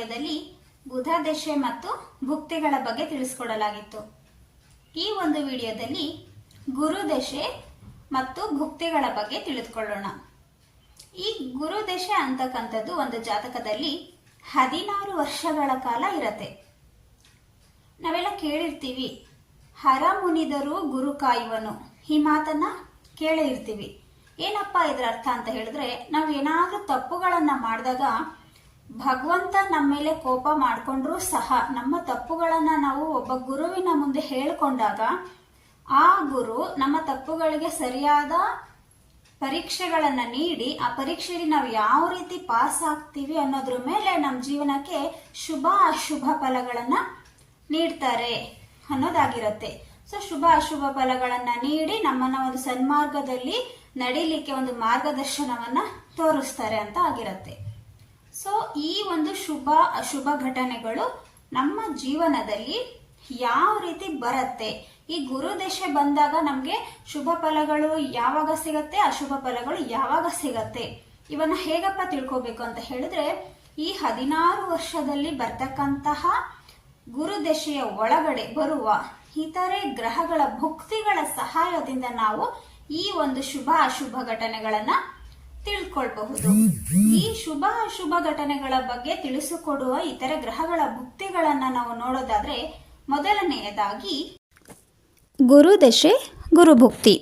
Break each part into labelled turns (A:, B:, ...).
A: ವಿಡಿಯೋದಲ್ಲಿ ಬುಧ ದಶೆ ಮತ್ತು ಭುಕ್ತಿಗಳ ಬಗ್ಗೆ ತಿಳಿಸ್ಕೊಡಲಾಗಿತ್ತು. ಈ ಒಂದು ವಿಡಿಯೋದಲ್ಲಿ ಗುರು ದಶೆ ಮತ್ತು ಭುಕ್ತಿಗಳ ಬಗ್ಗೆ ತಿಳಿದುಕೊಳ್ಳೋಣ. ಈ ಗುರು ದಶೆ ಅಂತಕ್ಕಂಥದ್ದು ಒಂದು ಜಾತಕದಲ್ಲಿ ಹದಿನಾರು ವರ್ಷಗಳ ಕಾಲ ಇರತ್ತೆ. ನಾವೆಲ್ಲ ಕೇಳಿರ್ತೀವಿ ಹರ ಮುನಿದರು ಗುರು ಕಾಯುವನು. ಈ ಮಾತನ್ನ ಕೇಳೇ ಇರ್ತೀವಿ. ಏನಪ್ಪ ಇದರ ಅರ್ಥ ಅಂತ ಹೇಳಿದ್ರೆ, ನಾವು ಏನಾದ್ರೂ ತಪ್ಪುಗಳನ್ನ ಮಾಡಿದಾಗ ಭಗವಂತ ನಮ್ಮ ಮೇಲೆ ಕೋಪ ಮಾಡಿಕೊಂಡ್ರೂ ಸಹ ನಮ್ಮ ತಪ್ಪುಗಳನ್ನ ನಾವು ಒಬ್ಬ ಗುರುವಿನ ಮುಂದೆ ಹೇಳಿಕೊಂಡಾಗ ಆ ಗುರು ನಮ್ಮ ತಪ್ಪುಗಳಿಗೆ ಸರಿಯಾದ ಪರೀಕ್ಷೆಗಳನ್ನ ನೀಡಿ, ಆ ಪರೀಕ್ಷೆಯಲ್ಲಿ ನಾವು ಯಾವ ರೀತಿ ಪಾಸ್ ಆಗ್ತೀವಿ ಅನ್ನೋದ್ರ ಮೇಲೆ ನಮ್ಮ ಜೀವನಕ್ಕೆ ಶುಭ ಅಶುಭ ಫಲಗಳನ್ನ ನೀಡ್ತಾರೆ ಅನ್ನೋದಾಗಿರುತ್ತೆ. ಸೊ ಶುಭ ಅಶುಭ ಫಲಗಳನ್ನ ನೀಡಿ ನಮ್ಮನ್ನ ಒಂದು ಸನ್ಮಾರ್ಗದಲ್ಲಿ ನಡೀಲಿಕ್ಕೆ ಒಂದು ಮಾರ್ಗದರ್ಶನವನ್ನ ತೋರಿಸ್ತಾರೆ ಅಂತ ಆಗಿರುತ್ತೆ. ಸೊ ಈ ಒಂದು ಶುಭ, ಅಶುಭ ಘಟನೆಗಳು ನಮ್ಮ ಜೀವನದಲ್ಲಿ ಯಾವ ರೀತಿ ಬರುತ್ತೆ? ಈ ಗುರು ದಶೆ ಬಂದಾಗ ನಮಗೆ ಶುಭ ಫಲಗಳು ಯಾವಾಗ ಸಿಗತ್ತೆ? ಅಶುಭ ಫಲಗಳು ಯಾವಾಗ ಸಿಗತ್ತೆ? ಇವನ್ನ ಹೇಗಪ್ಪ ತಿಳ್ಕೋಬೇಕು ಅಂತ ಹೇಳಿದ್ರೆ, ಈ ಹದಿನಾರು ವರ್ಷದಲ್ಲಿ ಬರ್ತಕ್ಕಂತಹ ಗುರು ದಶೆಯ ಒಳಗಡೆ ಬರುವ ಇತರೆ ಗ್ರಹಗಳ ಭುಕ್ತಿಗಳ ಸಹಾಯದಿಂದ ನಾವು ಈ ಒಂದು ಶುಭ, ಅಶುಭ ಘಟನೆಗಳನ್ನ ತಿಳ್ಕೊಳ್ಬಹುದು. ಈ ಶುಭ ಅಶುಭ ಘಟನೆಗಳ ಬಗ್ಗೆ ತಿಳಿಸಿಕೊಡುವ ಇತರ ಗ್ರಹಗಳ ಭುಕ್ತಿಗಳನ್ನ ನಾವು ನೋಡೋದಾದ್ರೆ ಮೊದಲನೆಯದಾಗಿ
B: ಗುರುದಶೆ ಗುರುಭುಕ್ತಿ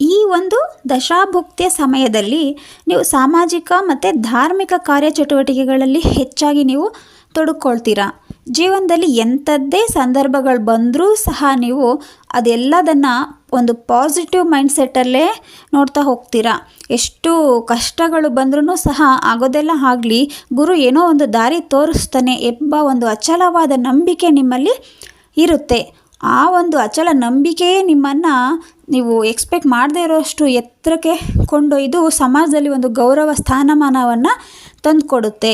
B: ಈ ಒಂದು ದಶಾಭುಕ್ತಿಯ ಸಮಯದಲ್ಲಿ ನೀವು ಸಾಮಾಜಿಕ ಮತ್ತು ಧಾರ್ಮಿಕ ಕಾರ್ಯಚಟುವಟಿಕೆಗಳಲ್ಲಿ ಹೆಚ್ಚಾಗಿ ನೀವು ತೊಡಕೊಳ್ತೀರಾ? ಜೀವನದಲ್ಲಿ ಎಂಥದ್ದೇ ಸಂದರ್ಭಗಳು ಬಂದರೂ ಸಹ ನೀವು ಅದೆಲ್ಲದನ್ನು ಒಂದು ಪಾಸಿಟಿವ್ ಮೈಂಡ್ಸೆಟ್ಟಲ್ಲೇ ನೋಡ್ತಾ ಹೋಗ್ತೀರಾ. ಎಷ್ಟು ಕಷ್ಟಗಳು ಬಂದ್ರೂ ಸಹ ಆಗೋದೆಲ್ಲ ಆಗಲಿ, ಗುರು ಏನೋ ಒಂದು ದಾರಿ ತೋರಿಸ್ತಾನೆ ಎಂಬ ಒಂದು ಅಚಲವಾದ ನಂಬಿಕೆ ನಿಮ್ಮಲ್ಲಿ ಇರುತ್ತೆ. ಆ ಒಂದು ಅಚಲ ನಂಬಿಕೆಯೇ ನಿಮ್ಮನ್ನು ನೀವು ಎಕ್ಸ್ಪೆಕ್ಟ್ ಮಾಡದೇ ಇರೋಷ್ಟು ಎತ್ತರಕ್ಕೆ ಕೊಂಡೊಯ್ದು ಸಮಾಜದಲ್ಲಿ ಒಂದು ಗೌರವ ಸ್ಥಾನಮಾನವನ್ನು ತಂದುಕೊಡುತ್ತೆ.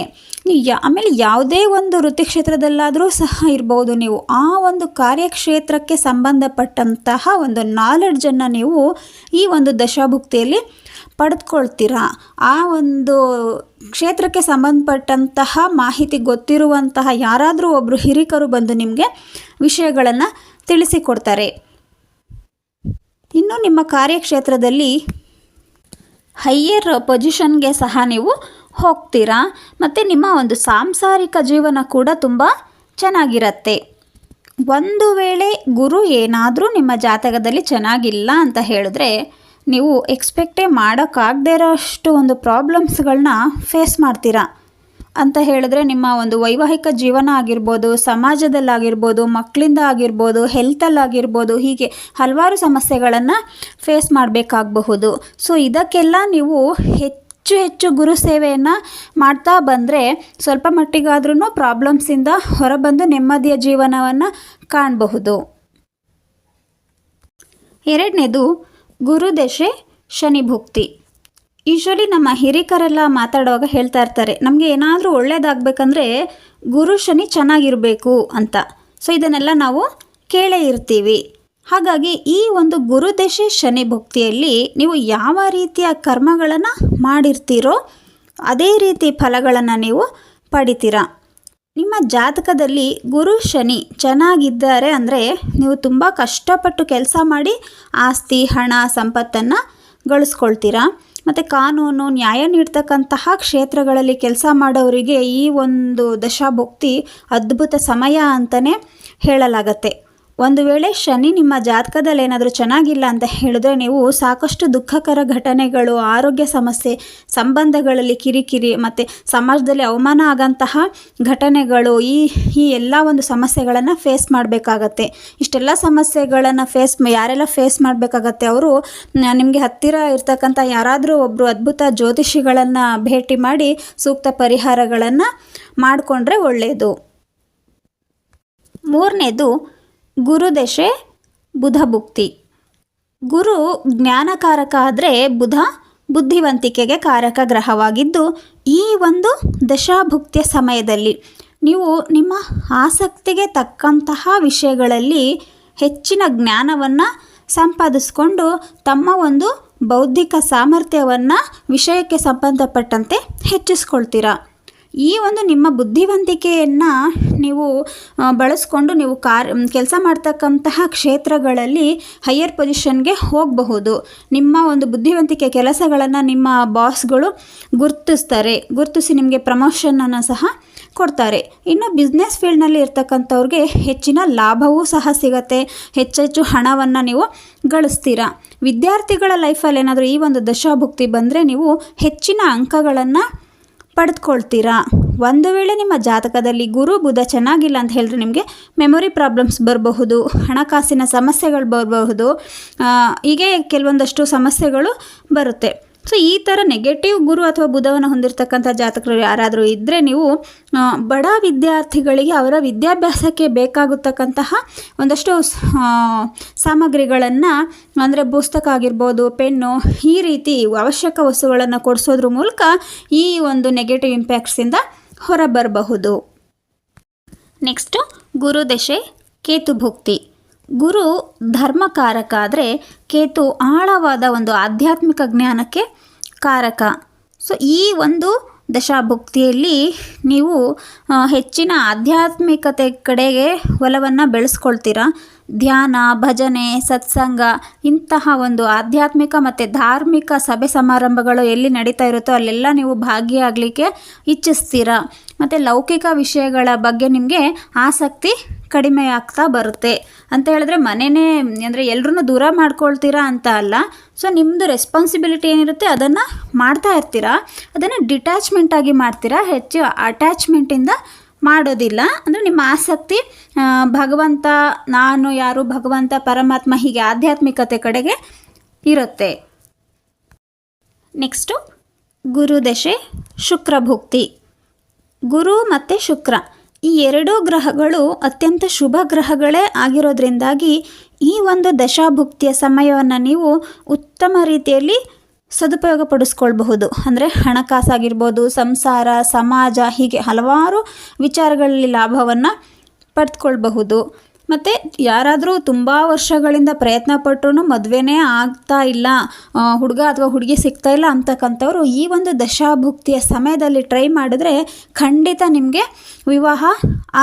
B: ಯಾ, ಆಮೇಲೆ ಯಾವುದೇ ಒಂದು ವೃತ್ತಿ ಕ್ಷೇತ್ರದಲ್ಲಾದರೂ ಸಹ ಇರ್ಬೋದು ನೀವು. ಆ ಒಂದು ಕಾರ್ಯಕ್ಷೇತ್ರಕ್ಕೆ ಸಂಬಂಧಪಟ್ಟಂತಹ ಒಂದು ನಾಲೆಡ್ಜನ್ನು ನೀವು ಈ ಒಂದು ದಶಾಭುಕ್ತಿಯಲ್ಲಿ ಪಡೆದುಕೊಳ್ತೀರಾ. ಆ ಒಂದು ಕ್ಷೇತ್ರಕ್ಕೆ ಸಂಬಂಧಪಟ್ಟಂತಹ ಮಾಹಿತಿ ಗೊತ್ತಿರುವಂತಹ ಯಾರಾದರೂ ಒಬ್ಬರು ಹಿರಿಕರು ಬಂದು ನಿಮಗೆ ವಿಷಯಗಳನ್ನು ತಿಳಿಸಿಕೊಡ್ತಾರೆ. ಇನ್ನು ನಿಮ್ಮ ಕಾರ್ಯಕ್ಷೇತ್ರದಲ್ಲಿ ಹೈಯರ್ ಪೊಸಿಷನ್ಗೆ ಸಹ ನೀವು ಹೋಗ್ತೀರಾ? ಮತ್ತು ನಿಮ್ಮ ಒಂದು ಸಾಂಸಾರಿಕ ಜೀವನ ಕೂಡ ತುಂಬ ಚೆನ್ನಾಗಿರತ್ತೆ. ಒಂದು ವೇಳೆ ಗುರು ಏನಾದರೂ ನಿಮ್ಮ ಜಾತಕದಲ್ಲಿ ಚೆನ್ನಾಗಿಲ್ಲ ಅಂತ ಹೇಳಿದ್ರೆ, ನೀವು ಎಕ್ಸ್ಪೆಕ್ಟೇ ಮಾಡೋಕ್ಕಾಗದೇ ಇರೋ ಅಷ್ಟು ಒಂದು ಪ್ರಾಬ್ಲಮ್ಸ್ಗಳನ್ನ ಫೇಸ್ ಮಾಡ್ತೀರಾ? ಅಂತ ಹೇಳಿದ್ರೆ ನಿಮ್ಮ ಒಂದು ವೈವಾಹಿಕ ಜೀವನ ಆಗಿರ್ಬೋದು, ಸಮಾಜದಲ್ಲಾಗಿರ್ಬೋದು, ಮಕ್ಕಳಿಂದ ಆಗಿರ್ಬೋದು ಹೆಲ್ತಲ್ಲಾಗಿರ್ಬೋದು ಹೀಗೆ ಹಲವಾರು ಸಮಸ್ಯೆಗಳನ್ನು ಫೇಸ್ ಮಾಡಬೇಕಾಗಬಹುದು. ಸೊ ಇದಕ್ಕೆಲ್ಲ ನೀವು ಹೆಚ್ಚು ಹೆಚ್ಚು ಹೆಚ್ಚು ಗುರು ಸೇವೆಯನ್ನು ಮಾಡ್ತಾ ಬಂದರೆ ಸ್ವಲ್ಪ ಮಟ್ಟಿಗಾದ್ರೂ ಪ್ರಾಬ್ಲಮ್ಸಿಂದ ಹೊರಬಂದು ನೆಮ್ಮದಿಯ ಜೀವನವನ್ನು ಕಾಣಬಹುದು. ಎರಡನೇದು ಗುರುದಶೆ ಶನಿಭುಕ್ತಿ ಯೂಶ್ವಲಿ ನಮ್ಮ ಹಿರಿಕರೆಲ್ಲ ಮಾತಾಡುವಾಗ ಹೇಳ್ತಾ ಇರ್ತಾರೆ, ನಮಗೆ ಏನಾದರೂ ಒಳ್ಳೆಯದಾಗಬೇಕಂದ್ರೆ ಗುರು ಶನಿ ಚೆನ್ನಾಗಿರಬೇಕು ಅಂತ. ಸೊ ಇದನ್ನೆಲ್ಲ ನಾವು ಕೇಳೇ ಇರ್ತೀವಿ. ಹಾಗಾಗಿ ಈ ಒಂದು ಗುರುದಶೆ ಶನಿ ಭಕ್ತಿಯಲ್ಲಿ ನೀವು ಯಾವ ರೀತಿಯ ಕರ್ಮಗಳನ್ನು ಮಾಡಿರ್ತೀರೋ ಅದೇ ರೀತಿ ಫಲಗಳನ್ನು ನೀವು ಪಡಿತೀರಾ. ನಿಮ್ಮ ಜಾತಕದಲ್ಲಿ ಗುರು ಶನಿ ಚೆನ್ನಾಗಿದ್ದಾರೆ ಅಂದರೆ ನೀವು ತುಂಬ ಕಷ್ಟಪಟ್ಟು ಕೆಲಸ ಮಾಡಿ ಆಸ್ತಿ, ಹಣ, ಸಂಪತ್ತನ್ನು ಗಳಿಸ್ಕೊಳ್ತೀರಾ. ಮತ್ತು ಕಾನೂನು, ನ್ಯಾಯ ನೀಡ್ತಕ್ಕಂತಹ ಕ್ಷೇತ್ರಗಳಲ್ಲಿ ಕೆಲಸ ಮಾಡೋರಿಗೆ ಈ ಒಂದು ದಶಾಭಕ್ತಿ ಅದ್ಭುತ ಸಮಯ ಅಂತಲೇ ಹೇಳಲಾಗತ್ತೆ. ಒಂದು ವೇಳೆ ಶನಿ ನಿಮ್ಮ ಜಾತಕದಲ್ಲಿ ಏನಾದರೂ ಚೆನ್ನಾಗಿಲ್ಲ ಅಂತ ಹೇಳಿದ್ರೆ ನೀವು ಸಾಕಷ್ಟು ದುಃಖಕರ ಘಟನೆಗಳು, ಆರೋಗ್ಯ ಸಮಸ್ಯೆ, ಸಂಬಂಧಗಳಲ್ಲಿ ಕಿರಿಕಿರಿ ಮತ್ತು ಸಮಾಜದಲ್ಲಿ ಅವಮಾನ ಆಗಂತಹ ಘಟನೆಗಳು ಈ ಈ ಎಲ್ಲ ಒಂದು ಸಮಸ್ಯೆಗಳನ್ನು ಫೇಸ್ ಮಾಡಬೇಕಾಗತ್ತೆ. ಇಷ್ಟೆಲ್ಲ ಸಮಸ್ಯೆಗಳನ್ನು ಫೇಸ್ ಯಾರೆಲ್ಲ ಫೇಸ್ ಮಾಡಬೇಕಾಗತ್ತೆ ಅವರು ನಿಮಗೆ ಹತ್ತಿರ ಇರ್ತಕ್ಕಂಥ ಯಾರಾದರೂ ಒಬ್ಬರು ಅದ್ಭುತ ಜ್ಯೋತಿಷಿಗಳನ್ನು ಭೇಟಿ ಮಾಡಿ ಸೂಕ್ತ ಪರಿಹಾರಗಳನ್ನು ಮಾಡಿಕೊಂಡ್ರೆ ಒಳ್ಳೆಯದು ಮೂರನೇದು ಗುರುದಶೆ ಬುಧ ಭುಕ್ತಿ ಗುರು ಜ್ಞಾನಕಾರಕ ಆದರೆ ಬುಧ ಬುದ್ಧಿವಂತಿಕೆಗೆ ಕಾರಕ ಗ್ರಹವಾಗಿದ್ದು ಈ ಒಂದು ದಶಾಭುಕ್ತಿಯ ಸಮಯದಲ್ಲಿ ನೀವು ನಿಮ್ಮ ಆಸಕ್ತಿಗೆ ತಕ್ಕಂತಹ ವಿಷಯಗಳಲ್ಲಿ ಹೆಚ್ಚಿನ ಜ್ಞಾನವನ್ನು ಸಂಪಾದಿಸ್ಕೊಂಡು ತಮ್ಮ ಒಂದು ಬೌದ್ಧಿಕ ಸಾಮರ್ಥ್ಯವನ್ನು ವಿಷಯಕ್ಕೆ ಸಂಬಂಧಪಟ್ಟಂತೆ ಹೆಚ್ಚಿಸ್ಕೊಳ್ತೀರಾ? ಈ ಒಂದು ನಿಮ್ಮ ಬುದ್ಧಿವಂತಿಕೆಯನ್ನು ನೀವು ಬಳಸಿಕೊಂಡು ನೀವು ಕಾರ್ ಕೆಲಸ ಮಾಡ್ತಕ್ಕಂತಹ ಕ್ಷೇತ್ರಗಳಲ್ಲಿ ಹೈಯರ್ ಪೊಸಿಷನ್ಗೆ ಹೋಗಬಹುದು. ನಿಮ್ಮ ಒಂದು ಬುದ್ಧಿವಂತಿಕೆ ಕೆಲಸಗಳನ್ನು ನಿಮ್ಮ ಬಾಸ್ಗಳು ಗುರುತಿಸ್ತಾರೆ. ಗುರುತಿಸಿ ನಿಮಗೆ ಪ್ರಮೋಷನನ್ನು ಸಹ ಕೊಡ್ತಾರೆ. ಇನ್ನು ಬಿಸ್ನೆಸ್ ಫೀಲ್ಡ್ನಲ್ಲಿ ಇರ್ತಕ್ಕಂಥವ್ರಿಗೆ ಹೆಚ್ಚಿನ ಲಾಭವೂ ಸಹ ಸಿಗತ್ತೆ. ಹೆಚ್ಚೆಚ್ಚು ಹಣವನ್ನು ನೀವು ಗಳಿಸ್ತೀರಾ. ವಿದ್ಯಾರ್ಥಿಗಳ ಲೈಫಲ್ಲಿ ಏನಾದರೂ ಈ ಒಂದು ದಶಾಭುಕ್ತಿ ಬಂದರೆ ನೀವು ಹೆಚ್ಚಿನ ಅಂಕಗಳನ್ನು ಪಡೆದುಕೊಳ್ತೀರಾ? ಒಂದು ವೇಳೆ ನಿಮ್ಮ ಜಾತಕದಲ್ಲಿ ಗುರು ಬುಧ ಚೆನ್ನಾಗಿಲ್ಲ ಅಂತ ಹೇಳಿದ್ರೆ ನಿಮಗೆ ಮೆಮೊರಿ ಪ್ರಾಬ್ಲಮ್ಸ್ ಬರಬಹುದು, ಹಣಕಾಸಿನ ಸಮಸ್ಯೆಗಳು ಬರಬಹುದು. ಹೀಗೆ ಕೆಲವೊಂದಷ್ಟು ಸಮಸ್ಯೆಗಳು ಬರುತ್ತೆ. ಸೊ ಈ ಥರ ನೆಗೆಟಿವ್ ಗುರು ಅಥವಾ ಬುಧವನ್ನು ಹೊಂದಿರತಕ್ಕಂಥ ಜಾತಕರು ಯಾರಾದರೂ ಇದ್ದರೆ ನೀವು ಬಡ ವಿದ್ಯಾರ್ಥಿಗಳಿಗೆ ಅವರ ವಿದ್ಯಾಭ್ಯಾಸಕ್ಕೆ ಬೇಕಾಗತಕ್ಕಂತಹ ಒಂದಷ್ಟು ಸಾಮಗ್ರಿಗಳನ್ನು, ಅಂದರೆ ಪುಸ್ತಕ ಆಗಿರ್ಬೋದು, ಪೆನ್ನು, ಈ ರೀತಿ ಅವಶ್ಯಕ ವಸ್ತುಗಳನ್ನು ಕೊಡಿಸೋದ್ರ ಮೂಲಕ ಈ ಒಂದು ನೆಗೆಟಿವ್ ಇಂಪ್ಯಾಕ್ಟ್ಸಿಂದ ಹೊರಬರಬಹುದು. ನೆಕ್ಸ್ಟು ಗುರುದಶೆ ಕೇತು ಭುಕ್ತಿ ಗುರು ಧರ್ಮಕಾರಕ ಆದರೆ ಕೇತು ಆಳವಾದ ಒಂದು ಆಧ್ಯಾತ್ಮಿಕ ಜ್ಞಾನಕ್ಕೆ ಕಾರಕ. ಸೊ, ಈ ಒಂದು ದಶಾಭುಕ್ತಿಯಲ್ಲಿ ನೀವು ಹೆಚ್ಚಿನ ಆಧ್ಯಾತ್ಮಿಕತೆ ಕಡೆಗೆ ಒಲವನ್ನು ಬೆಳೆಸ್ಕೊಳ್ತೀರಾ? ಧ್ಯಾನ, ಭಜನೆ, ಸತ್ಸಂಗ ಇಂತಹ ಒಂದು ಆಧ್ಯಾತ್ಮಿಕ ಮತ್ತು ಧಾರ್ಮಿಕ ಸಭೆ ಸಮಾರಂಭಗಳು ಎಲ್ಲಿ ನಡೀತಾ ಇರುತ್ತೋ ಅಲ್ಲೆಲ್ಲ ನೀವು ಭಾಗಿಯಾಗಲಿಕ್ಕೆ ಇಚ್ಛಿಸ್ತೀರಾ. ಮತ್ತು ಲೌಕಿಕ ವಿಷಯಗಳ ಬಗ್ಗೆ ನಿಮಗೆ ಆಸಕ್ತಿ ಕಡಿಮೆ ಆಗ್ತಾ ಬರುತ್ತೆ. ಅಂತ ಹೇಳಿದ್ರೆ ಮನೆಯೇ ಅಂದರೆ ಎಲ್ಲರೂ ದೂರ ಮಾಡ್ಕೊಳ್ತೀರಾ ಅಂತ ಅಲ್ಲ. ಸೊ ನಿಮ್ಮದು ರೆಸ್ಪಾನ್ಸಿಬಿಲಿಟಿ ಏನಿರುತ್ತೆ ಅದನ್ನು ಮಾಡ್ತಾ ಇರ್ತೀರಾ? ಅದನ್ನು ಡಿಟ್ಯಾಚ್ಮೆಂಟಾಗಿ ಮಾಡ್ತೀರಾ? ಹೆಚ್ಚು ಅಟ್ಯಾಚ್ಮೆಂಟಿಂದ ಮಾಡೋದಿಲ್ಲ. ಅಂದರೆ ನಿಮ್ಮ ಆಸಕ್ತಿ ಭಗವಂತ, ನಾನು ಯಾರು, ಭಗವಂತ, ಪರಮಾತ್ಮ ಹೀಗೆ ಆಧ್ಯಾತ್ಮಿಕತೆ ಕಡೆಗೆ ಇರುತ್ತೆ. ನೆಕ್ಸ್ಟು ಗುರುದಶೆ ಶುಕ್ರಭುಕ್ತಿ ಗುರು ಮತ್ತು ಶುಕ್ರ, ಈ ಎರಡೂ ಗ್ರಹಗಳು ಅತ್ಯಂತ ಶುಭ ಗ್ರಹಗಳೇ ಆಗಿರೋದ್ರಿಂದಾಗಿ ಈ ಒಂದು ದಶಾಭುಕ್ತಿಯ ಸಮಯವನ್ನು ನೀವು ಉತ್ತಮ ರೀತಿಯಲ್ಲಿ ಸದುಪಯೋಗ ಪಡಿಸ್ಕೊಳ್ಬಹುದು ಅಂದರೆ ಹಣಕಾಸಾಗಿರ್ಬೋದು, ಸಂಸಾರ, ಸಮಾಜ, ಹೀಗೆ ಹಲವಾರು ವಿಚಾರಗಳಲ್ಲಿ ಲಾಭವನ್ನು ಪಡೆದುಕೊಳ್ಬಹುದು ಮತ್ತು ಯಾರಾದರೂ ತುಂಬ ವರ್ಷಗಳಿಂದ ಪ್ರಯತ್ನ ಪಟ್ಟರೂ ಮದುವೆನೇ ಆಗ್ತಾ ಇಲ್ಲ ಹುಡುಗ ಅಥವಾ ಹುಡುಗಿ ಸಿಗ್ತಾ ಇಲ್ಲ ಅಂತಕ್ಕಂಥವ್ರು ಈ ಒಂದು ದಶಾಭುಕ್ತಿಯ ಸಮಯದಲ್ಲಿ ಟ್ರೈ ಮಾಡಿದ್ರೆ ಖಂಡಿತ ನಿಮಗೆ ವಿವಾಹ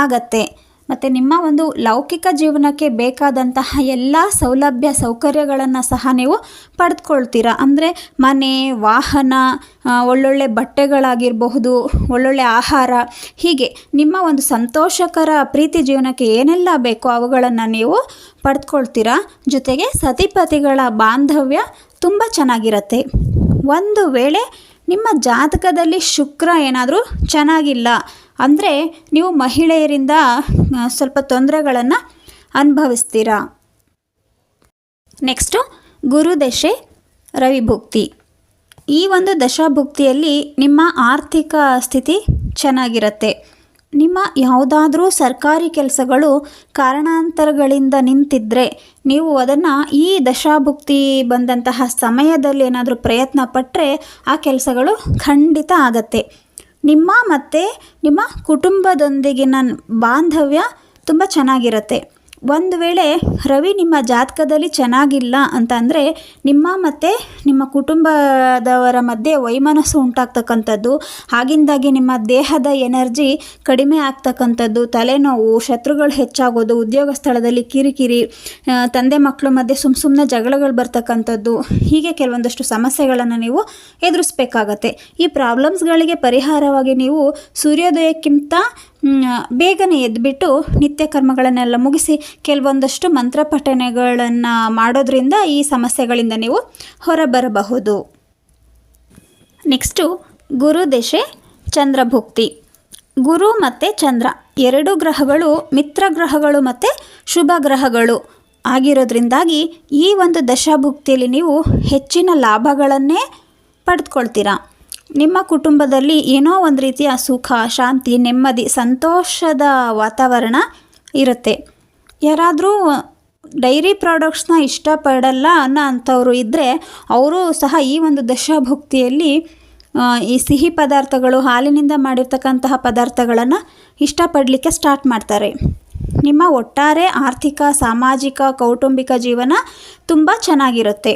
B: ಆಗತ್ತೆ. ಮತ್ತು ನಿಮ್ಮ ಒಂದು ಲೌಕಿಕ ಜೀವನಕ್ಕೆ ಬೇಕಾದಂತಹ ಎಲ್ಲ ಸೌಲಭ್ಯ ಸೌಕರ್ಯಗಳನ್ನು ಸಹ ನೀವು ಪಡೆದುಕೊಳ್ತೀರಾ? ಅಂದರೆ ಮನೆ, ವಾಹನ ಒಳ್ಳೊಳ್ಳೆ ಬಟ್ಟೆಗಳಾಗಿರಬಹುದು, ಒಳ್ಳೊಳ್ಳೆ ಆಹಾರ, ಹೀಗೆ ನಿಮ್ಮ ಒಂದು ಸಂತೋಷಕರ ಪ್ರೀತಿ ಜೀವನಕ್ಕೆ ಏನೆಲ್ಲ ಬೇಕೋ ಅವುಗಳನ್ನು ನೀವು ಪಡೆದುಕೊಳ್ತೀರಾ? ಜೊತೆಗೆ ಸತಿಪತಿಗಳ ಬಾಂಧವ್ಯ ತುಂಬ ಚೆನ್ನಾಗಿರತ್ತೆ. ಒಂದು ವೇಳೆ ನಿಮ್ಮ ಜಾತಕದಲ್ಲಿ ಶುಕ್ರ ಏನಾದರೂ ಚೆನ್ನಾಗಿಲ್ಲ ಅಂದರೆ ನೀವು ಮಹಿಳೆಯರಿಂದ ಸ್ವಲ್ಪ ತೊಂದರೆಗಳನ್ನು ಅನುಭವಿಸ್ತೀರಾ? ನೆಕ್ಸ್ಟು ಗುರುದಶೆ ರವಿಭುಕ್ತಿ ಈ ಒಂದು ದಶಾಭುಕ್ತಿಯಲ್ಲಿ ನಿಮ್ಮ ಆರ್ಥಿಕ ಸ್ಥಿತಿ ಚೆನ್ನಾಗಿರುತ್ತೆ. ನಿಮ್ಮ ಯಾವುದಾದ್ರೂ ಸರ್ಕಾರಿ ಕೆಲಸಗಳು ಕಾರಣಾಂತರಗಳಿಂದ ನಿಂತಿದ್ದರೆ ನೀವು ಅದನ್ನು ಈ ದಶಾಭುಕ್ತಿ ಬಂದಂತಹ ಸಮಯದಲ್ಲಿ ಏನಾದರೂ ಪ್ರಯತ್ನ ಪಟ್ಟರೆ ಆ ಕೆಲಸಗಳು ಖಂಡಿತ ಆಗತ್ತೆ. ನಿಮ್ಮ ಮತ್ತು ನಿಮ್ಮ ಕುಟುಂಬದೊಂದಿಗಿನ ಬಾಂಧವ್ಯ ತುಂಬ ಚೆನ್ನಾಗಿರುತ್ತೆ. ಒಂದು ವೇಳೆ ರವಿ ನಿಮ್ಮ ಜಾತಕದಲ್ಲಿ ಚೆನ್ನಾಗಿಲ್ಲ ಅಂತ ಅಂದರೆ ನಿಮ್ಮ ಮತ್ತು ನಿಮ್ಮ ಕುಟುಂಬದವರ ಮಧ್ಯೆ ವೈಮನಸ್ಸು ಉಂಟಾಗ್ತಕ್ಕಂಥದ್ದು, ಆಗಿಂದಾಗಿ ನಿಮ್ಮ ದೇಹದ ಎನರ್ಜಿ ಕಡಿಮೆ ಆಗ್ತಕ್ಕಂಥದ್ದು, ತಲೆನೋವು, ಶತ್ರುಗಳು ಹೆಚ್ಚಾಗೋದು, ಉದ್ಯೋಗ ಸ್ಥಳದಲ್ಲಿ ಕಿರಿಕಿರಿ ತಂದೆ ಮಕ್ಕಳ ಮಧ್ಯೆ ಸುಮ್ಮ ಸುಮ್ಮನೆ ಜಗಳಗಳು ಬರ್ತಕ್ಕಂಥದ್ದು, ಹೀಗೆ ಕೆಲವೊಂದಷ್ಟು ಸಮಸ್ಯೆಗಳನ್ನು ನೀವು ಎದುರಿಸ್ಬೇಕಾಗತ್ತೆ. ಈ ಪ್ರಾಬ್ಲಮ್ಸ್ಗಳಿಗೆ ಪರಿಹಾರವಾಗಿ ನೀವು ಸೂರ್ಯೋದಯಕ್ಕಿಂತ ಬೇಗನೆ ಎದ್ಬಿಟ್ಟು ನಿತ್ಯ ಕರ್ಮಗಳನ್ನೆಲ್ಲ ಮುಗಿಸಿ ಕೆಲವೊಂದಷ್ಟು ಮಂತ್ರ ಪಠನೆಗಳನ್ನು ಮಾಡೋದ್ರಿಂದ ಈ ಸಮಸ್ಯೆಗಳಿಂದ ನೀವು ಹೊರಬರಬಹುದು. ನೆಕ್ಸ್ಟು, ಗುರು ದೆಶೆ ಚಂದ್ರಭುಕ್ತಿ ಗುರು ಮತ್ತು ಚಂದ್ರ, ಎರಡು ಗ್ರಹಗಳು ಮಿತ್ರ ಗ್ರಹಗಳು ಮತ್ತು ಶುಭ ಗ್ರಹಗಳು ಆಗಿರೋದ್ರಿಂದಾಗಿ ಈ ಒಂದು ದಶಾಭುಕ್ತಿಯಲ್ಲಿ ನೀವು ಹೆಚ್ಚಿನ ಲಾಭಗಳನ್ನೇ ಪಡೆದುಕೊಳ್ತೀರಾ ನಿಮ್ಮ ಕುಟುಂಬದಲ್ಲಿ ಏನೋ ಒಂದು ರೀತಿಯ ಸುಖ, ಶಾಂತಿ, ನೆಮ್ಮದಿ, ಸಂತೋಷದ ವಾತಾವರಣ ಇರುತ್ತೆ. ಯಾರಾದರೂ ಡೈರಿ ಪ್ರಾಡಕ್ಟ್ಸ್ನ ಇಷ್ಟಪಡಲ್ಲ ಅನ್ನೋ ಅಂಥವ್ರು ಇದ್ದರೆ ಅವರು ಸಹ ಈ ಒಂದು ದಶಾಭುಕ್ತಿಯಲ್ಲಿ ಈ ಸಿಹಿ ಪದಾರ್ಥಗಳು, ಹಾಲಿನಿಂದ ಮಾಡಿರ್ತಕ್ಕಂತಹ ಪದಾರ್ಥಗಳನ್ನು ಇಷ್ಟಪಡಲಿಕ್ಕೆ ಸ್ಟಾರ್ಟ್ ಮಾಡ್ತಾರೆ. ನಿಮ್ಮ ಒಟ್ಟಾರೆ ಆರ್ಥಿಕ, ಸಾಮಾಜಿಕ, ಕೌಟುಂಬಿಕ ಜೀವನ ತುಂಬ ಚೆನ್ನಾಗಿರುತ್ತೆ.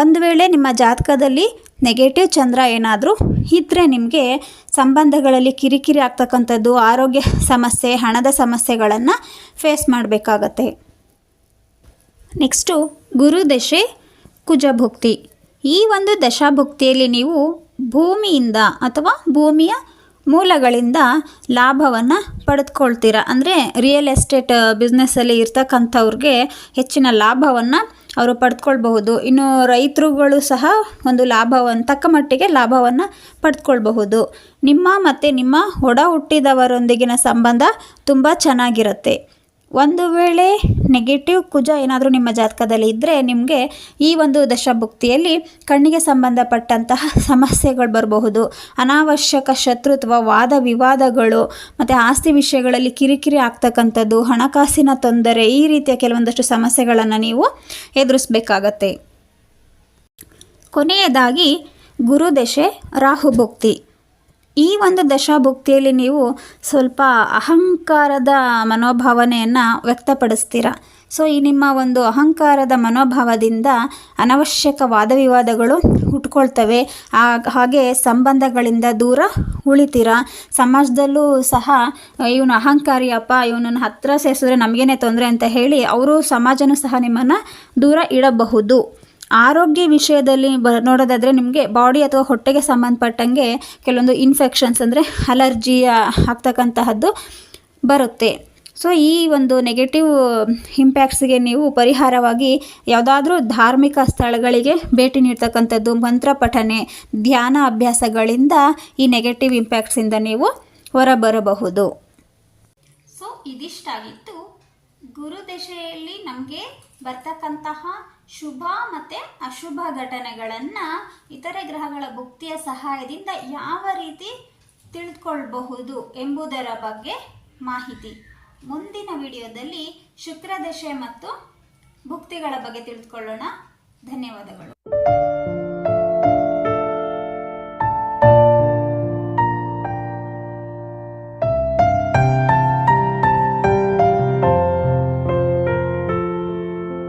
B: ಒಂದು ವೇಳೆ ನಿಮ್ಮ ಜಾತಕದಲ್ಲಿ ನೆಗೆಟಿವ್ ಚಂದ್ರ ಏನಾದರೂ ಇದ್ದರೆ ನಿಮಗೆ ಸಂಬಂಧಗಳಲ್ಲಿ ಕಿರಿಕಿರಿ ಆಗ್ತಕ್ಕಂಥದ್ದು, ಆರೋಗ್ಯ ಸಮಸ್ಯೆ, ಹಣದ ಸಮಸ್ಯೆಗಳನ್ನು ಫೇಸ್ ಮಾಡಬೇಕಾಗತ್ತೆ. ನೆಕ್ಸ್ಟು ಗುರುದಶೆ ಕುಜಭುಕ್ತಿ. ಈ ಒಂದು ದಶಾಭುಕ್ತಿಯಲ್ಲಿ ನೀವು ಭೂಮಿಯಿಂದ ಅಥವಾ ಭೂಮಿಯ ಮೂಲಗಳಿಂದ ಲಾಭವನ್ನು ಪಡೆದುಕೊಳ್ತೀರ? ಅಂದರೆ ರಿಯಲ್ ಎಸ್ಟೇಟ್ ಬಿಸ್ನೆಸ್ಸಲ್ಲಿ ಇರ್ತಕ್ಕಂಥವ್ರಿಗೆ ಹೆಚ್ಚಿನ ಲಾಭವನ್ನು ಅವರು ಪಡೆದುಕೊಳ್ಬಹುದು. ಇನ್ನು ರೈತರುಗಳು ಸಹ ಒಂದು ಲಾಭವನ್ನು ತಕ್ಕ ಮಟ್ಟಿಗೆ ಲಾಭವನ್ನು ಪಡೆದುಕೊಳ್ಬಹುದು. ನಿಮ್ಮ ಮತ್ತು ನಿಮ್ಮ ಒಡ ಹುಟ್ಟಿದವರೊಂದಿಗಿನ ಸಂಬಂಧ ತುಂಬ ಚೆನ್ನಾಗಿರುತ್ತೆ. ಒಂದು ವೇಳೆ ನೆಗೆಟಿವ್ ಕುಜ ಏನಾದರೂ ನಿಮ್ಮ ಜಾತಕದಲ್ಲಿ ಇದ್ದರೆ ನಿಮಗೆ ಈ ಒಂದು ದಶಭುಕ್ತಿಯಲ್ಲಿ ಕಣ್ಣಿಗೆ ಸಂಬಂಧಪಟ್ಟಂತಹ ಸಮಸ್ಯೆಗಳು ಬರಬಹುದು. ಅನಾವಶ್ಯಕ ಶತ್ರುತ್ವ, ವಾದ ವಿವಾದಗಳು, ಮತ್ತು ಆಸ್ತಿ ವಿಷಯಗಳಲ್ಲಿ ಕಿರಿಕಿರಿ ಆಗ್ತಕ್ಕಂಥದ್ದು, ಹಣಕಾಸಿನ ತೊಂದರೆ ಈ ರೀತಿಯ ಕೆಲವೊಂದಷ್ಟು ಸಮಸ್ಯೆಗಳನ್ನು ನೀವು ಎದುರಿಸಬೇಕಾಗತ್ತೆ. ಕೊನೆಯದಾಗಿ ಗುರುದಶೆ ರಾಹುಭುಕ್ತಿ. ಈ ಒಂದು ದಶಾಭುಕ್ತಿಯಲ್ಲಿ ನೀವು ಸ್ವಲ್ಪ ಅಹಂಕಾರದ ಮನೋಭಾವನೆಯನ್ನು ವ್ಯಕ್ತಪಡಿಸ್ತೀರ? ಸೊ, ಈ ನಿಮ್ಮ ಒಂದು ಅಹಂಕಾರದ ಮನೋಭಾವದಿಂದ ಅನವಶ್ಯಕ ವಾದವಿವಾದಗಳು ಹುಟ್ಕೊಳ್ತವೆ. ಹಾಗೆ ಸಂಬಂಧಗಳಿಂದ ದೂರ ಉಳಿತೀರ? ಸಮಾಜದಲ್ಲೂ ಸಹ ಇವನು ಅಹಂಕಾರಿಯಪ್ಪ ಇವನನ್ನು ಹತ್ತಿರ ಸೇರಿಸಿದ್ರೆ ನಮಗೇನೆ ತೊಂದರೆ ಅಂತ ಹೇಳಿ, ಅವರು ಸಮಾಜನೂ ಸಹ ನಿಮ್ಮನ್ನು ದೂರ ಇಡಬಹುದು. ಆರೋಗ್ಯ ವಿಷಯದಲ್ಲಿ ಬ, ನೋಡೋದಾದರೆ ನಿಮಗೆ ಬಾಡಿ ಅಥವಾ ಹೊಟ್ಟೆಗೆ ಸಂಬಂಧಪಟ್ಟಂಗೆ ಕೆಲವೊಂದು ಇನ್ಫೆಕ್ಷನ್ಸ್ ಅಂದರೆ ಅಲರ್ಜಿ ಆಗ್ತಕ್ಕಂತಹದ್ದು ಬರುತ್ತೆ. ಸೊ ಈ ಒಂದು ನೆಗೆಟಿವ್ ಇಂಪ್ಯಾಕ್ಟ್ಸ್ಗೆ ನೀವು ಪರಿಹಾರವಾಗಿ ಯಾವುದಾದ್ರೂ ಧಾರ್ಮಿಕ ಸ್ಥಳಗಳಿಗೆ ಭೇಟಿ ನೀಡ್ತಕ್ಕಂಥದ್ದು, ಮಂತ್ರ ಪಠನೆ, ಧ್ಯಾನ ಅಭ್ಯಾಸಗಳಿಂದ ಈ ನೆಗೆಟಿವ್ ಇಂಪ್ಯಾಕ್ಟ್ಸಿಂದ ನೀವು ಹೊರಬರಬಹುದು.
A: ಸೊ ಇದಿಷ್ಟಾಗಿತ್ತು. ಗುರುದಶೆಯಲ್ಲಿ ನಮಗೆ ಬರ್ತಕ್ಕಂತಹ ಶುಭ ಮತ್ತೆ ಅಶುಭ ಘಟನೆಗಳನ್ನ ಇತರೆ ಗ್ರಹಗಳ ಭುಕ್ತಿಯ ಸಹಾಯದಿಂದ ಯಾವ ರೀತಿ ತಿಳಿದುಕೊಳ್ಳಬಹುದು ಎಂಬುದರ ಬಗ್ಗೆ ಮಾಹಿತಿ. ಮುಂದಿನ ವಿಡಿಯೋದಲ್ಲಿ ಶುಕ್ರದಶೆ ಮತ್ತು ಭುಕ್ತಿಗಳ ಬಗ್ಗೆ ತಿಳಿದುಕೊಳ್ಳೋಣ ಧನ್ಯವಾದಗಳು.